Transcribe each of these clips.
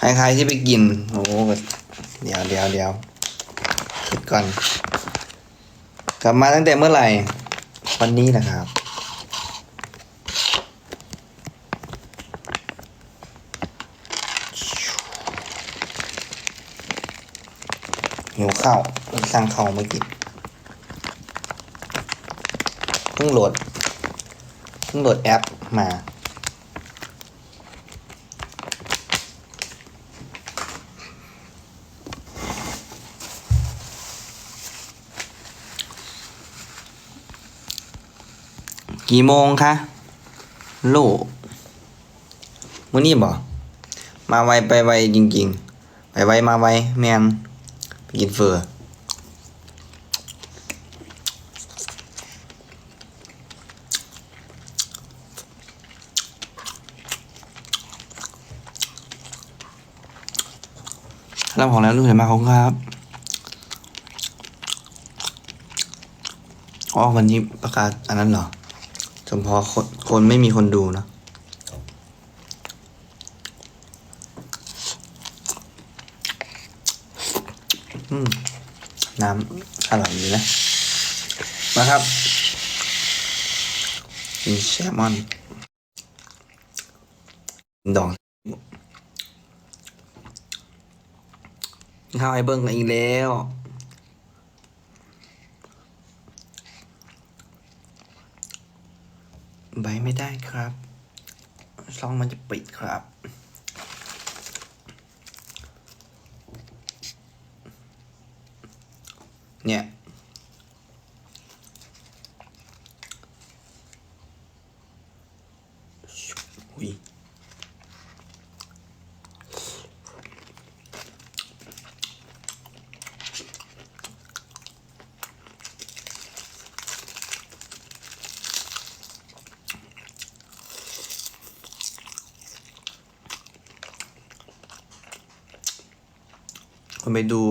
ใครๆที่ไปกิน โอ้เดี๋ยวเดี๋ยวเดี๋ยวคิดก่อน กลับมาตั้งแต่เมื่อไหร่ วันนี้นะครับ หิวข้าวเพิ่งสั่งข้าวเมื่อกี้เพิ่งโหลดเพิ่งโหลดแอปมา กี่โมงคะโลมื้อนี้บ่มาไวไปไวจริง ๆ ไปไวมาไวแมนไปกินเฟอรับของแล้วลูกเห็นมาของครับอ๋อวันนี้ประกาศอันนั้นเหรอ เฉพาะคนคนไม่มีคนดูนะ น้ำอร่อยดีนะ มาครับกินแซลมอน ดองข้าวไอ้เบิ้งอีกแล้ว ใบไม่ได้ครับซองมันจะปิดครับ เนี่ย อุ้ย คนไปดู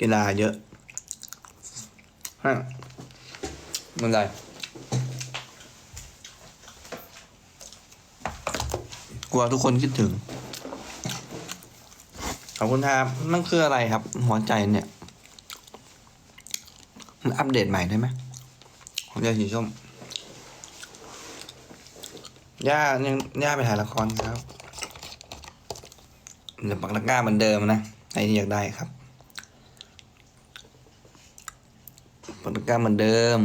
กีฬาเยอะฮะมันไรกลัวทุกคนคิดถึง ขอบคุณครับมันคืออะไรครับ หัวใจเนี่ย มันอัปเดตใหม่ได้ไหมหัวใจสีส้มย่ายังย่าไปถ่ายละครครับเดี๋ยวปักตะกร้าเหมือนเดิมนะ ใครที่อยากได้ครับปักตะกร้าเหมือนเดิม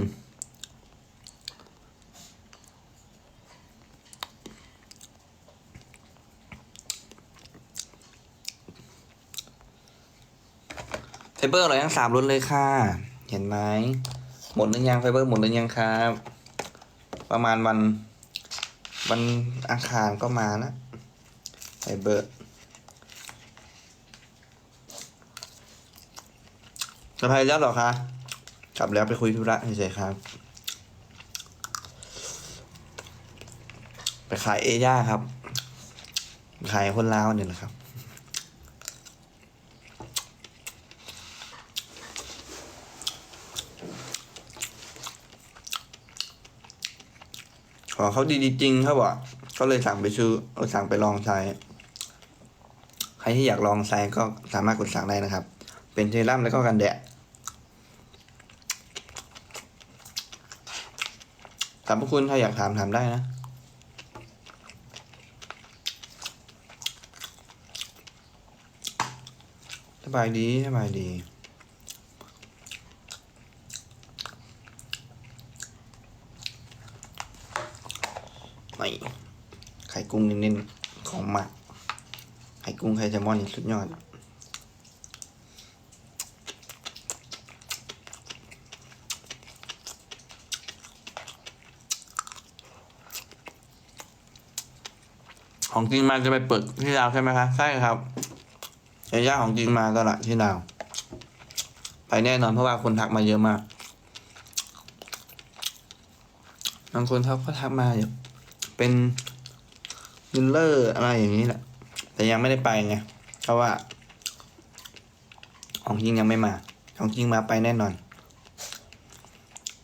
ไฟเบอร์เรายังสามรุ่นเลยค่ะ เห็นไหม หมดหรือยังไฟเบอร์หมดหรือยังครับ ประมาณวัน วันอังคารก็มานะไฟเบอร์ สบายแล้วเหรอคะ กลับแล้วไปคุยธุระเฉยๆครับ ไปขายเอย่าครับ ขายคนลาวเนี่ยแหละครับขอเขาดีจริงครับว่ะก็เลยสั่งไปซื้อเอสั่งไปลองใช้ ใครที่อยากลองใช้ก็สามารถกดสั่งได้นะครับ เป็นเทรั่มแล้วก็กันแดด ถามพวกคุณถ้าอยากถามถามได้นะ สบายดี สบายดี ไม่ ไข่กุ้งเน้นๆของหมัก ไข่กุ้งไข่แซลมอนนี่สุดยอด ของจริงมาจะไปเปิดที่ดาวใช่ไหมคะใช่ครับยาย่าของจริงมาตลาดที่ดาวไปแน่นอนเพราะว่าคนทักมาเยอะมากบางคนทักก็ทักมาเยอะเป็นมิลเลอร์อะไรอย่างนี้แหละ แต่ยังไม่ได้ไปไงเพราะว่า ของจริงยังไม่มา ของจริงมาไปแน่นอน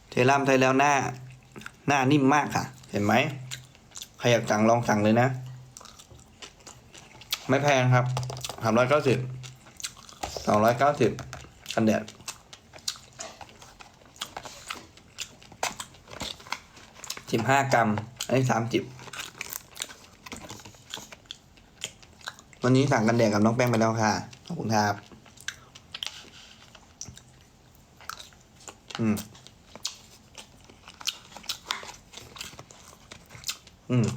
เทล่ามไทยแล้วหน้า หน้านิ่มมากค่ะ เห็นไหมใครอยากสั่งลองสั่งเลยนะ ไม่แพงครับสามร้อยเก้าสิบสองร้อยเก้าสิบกันแดดสิบห้ากรัม อันนี้สามสิบวันนี้สั่งกันแดดกับน้องแป้งไปแล้วค่ะ ขอบคุณครับ อืม อืม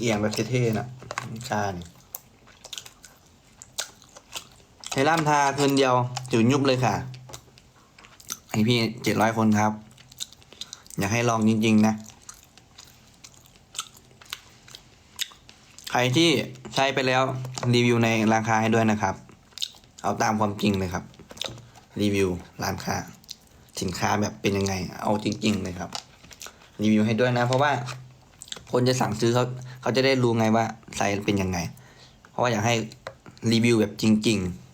เอียงแบบเท่ๆนะชาเนี่ยเฮล่ามทาคืนเดียวจุดยุบเลยค่ะให้พี่เจ็ดร้อยคนครับ อยากให้ลองจริง ๆ นะ ใครที่ใช้ไปแล้วรีวิวในร้านค้าให้ด้วยนะครับ เอาตามความจริงเลยครับ รีวิวร้านค้า สินค้าแบบเป็นยังไง เอาจริง ๆ เลยครับ รีวิวให้ด้วยนะ เพราะว่า คนจะสั่งซื้อเขาเขาจะได้รู้ไงว่าไซส์เป็นยังไง เพราะว่าอยากให้รีวิวแบบจริง ๆ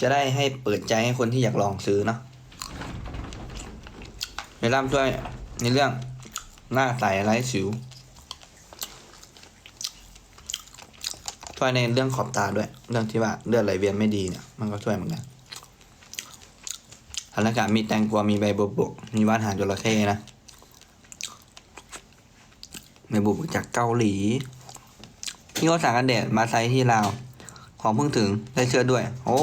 จะได้ให้เปิดใจให้คนที่อยากลองซื้อเนาะในร่ำช่วยในเรื่องหน้าใสไร้สิวช่วยในเรื่องขอบตาด้วย เรื่องที่ว่าเลือดไหลเวียนไม่ดีเนี่ย มันก็ช่วยเหมือนกันธนากาศมีแตงกวามีใบบบก มีว่านหางจระเข้นะ ในบุกจากเกาหลีที่เขาสั่งกันแดดมาไซส์ที่ลาว ของเพิ่งถึงได้เชื้อด้วย โอ้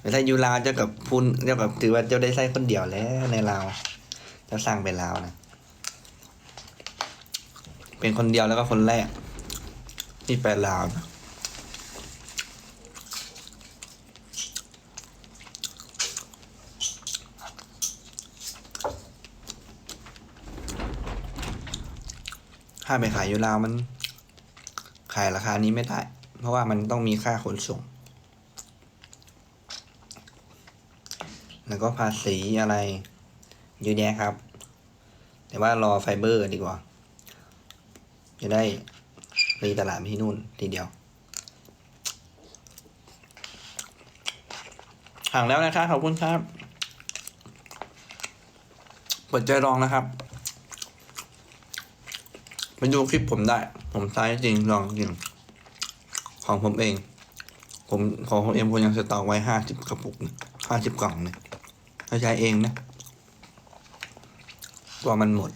ไปไซส์ยูลาวเจ้ากับพุนเจ้ากับถือว่าเจ้าได้ไซส์คนเดียวแล้วในลาวเจ้าสั่งไปลาวนะเป็นคนเดียวแล้วก็คนแรกที่ไปลาวนะ ถ้าไปขายยูลาวมัน ขายราคานี้ไม่ได้ เพราะว่ามันต้องมีค่าขนส่ง แล้วก็ภาษีอะไรเยอะแยะครับ แต่ว่ารอไฟเบอร์ดีกว่า จะได้รีตลาดที่นู่นทีเดียวห่างแล้วนะครับขอบคุณครับเปิดใจลองนะครับ ไปดูคลิปผมได้ ผมใช้จริงลองจริง ของผมเอง ผมของผมเองผมยังสต็อกไว้ห้าสิบกระปุกห้าสิบกล่องเนี่ยถ้าใช้เองนะกว่ามันหมด